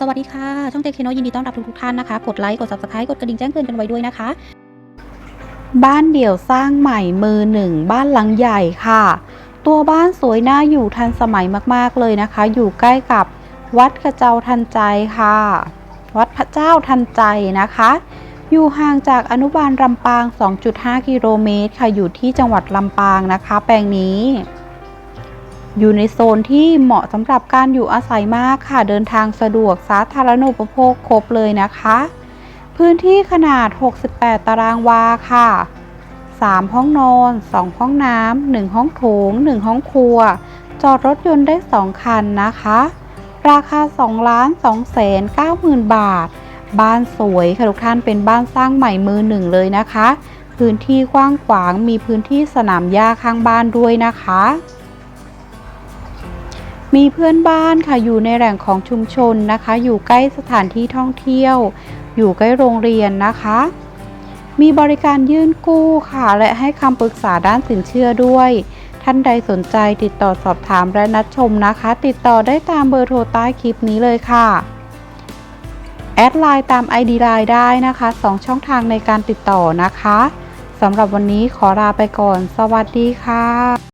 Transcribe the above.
สวัสดีค่ะ ช่องเจคโนยินดีต้อนรับทุกทุกท่านนะคะ กดไลค์ กด subscribe กดกระดิ่งแจ้งเตือนกันไว้ด้วยนะคะ บ้านเดี่ยวสร้างใหม่มือหนึ่งบ้านหลังใหญ่ค่ะ ตัวบ้านสวยน่าอยู่ทันสมัยมากๆเลยนะคะ อยู่ใกล้กับวัดกระเจ้าทันใจค่ะ วัดพระเจ้าทันใจนะคะ อยู่ห่างจากอนุบาลลำปาง 2.5 กิโลเมตรค่ะ อยู่ที่จังหวัดลำปางนะคะ แปลงนี้ อยู่ในโซนที่เหมาะสำหรับการอยู่อาศัยมากค่ะ เดินทางสะดวกสาธารณูปโภคครบเลยนะคะ พื้นที่ขนาด 68 ตารางวาค่ะ 3 ห้องนอน 2 ห้องน้ำ 1 ห้องโถง 1 ห้องครัว จอดรถยนต์ได้ 2 คันนะคะ ราคา 2 ล้าน2แสน9หมื่นบาท บ้านสวยค่ะทุกท่านเป็นบ้านสร้างใหม่มือหนึ่งเลยนะคะ พื้นที่กว้างขวางมีพื้นที่สนามหญ้าข้างบ้านด้วยนะคะ มีเพื่อนบ้านค่ะอยู่ในแหล่งของชุมชนนะคะ อยู่ใกล้สถานที่ท่องเที่ยว อยู่ใกล้โรงเรียนนะคะ มีบริการยื่นกู้ค่ะ และให้คำปรึกษาด้านสินเชื่อด้วย ท่านใดสนใจติดต่อสอบถามและนัดชมนะคะ ติดต่อได้ตามเบอร์โทรใต้คลิปนี้เลยค่ะแอดไลน์ตาม ID ไลน์ได้นะคะ 2 ช่องทางในการติดต่อนะคะสำหรับวันนี้ขอลาไปก่อน สวัสดีค่ะ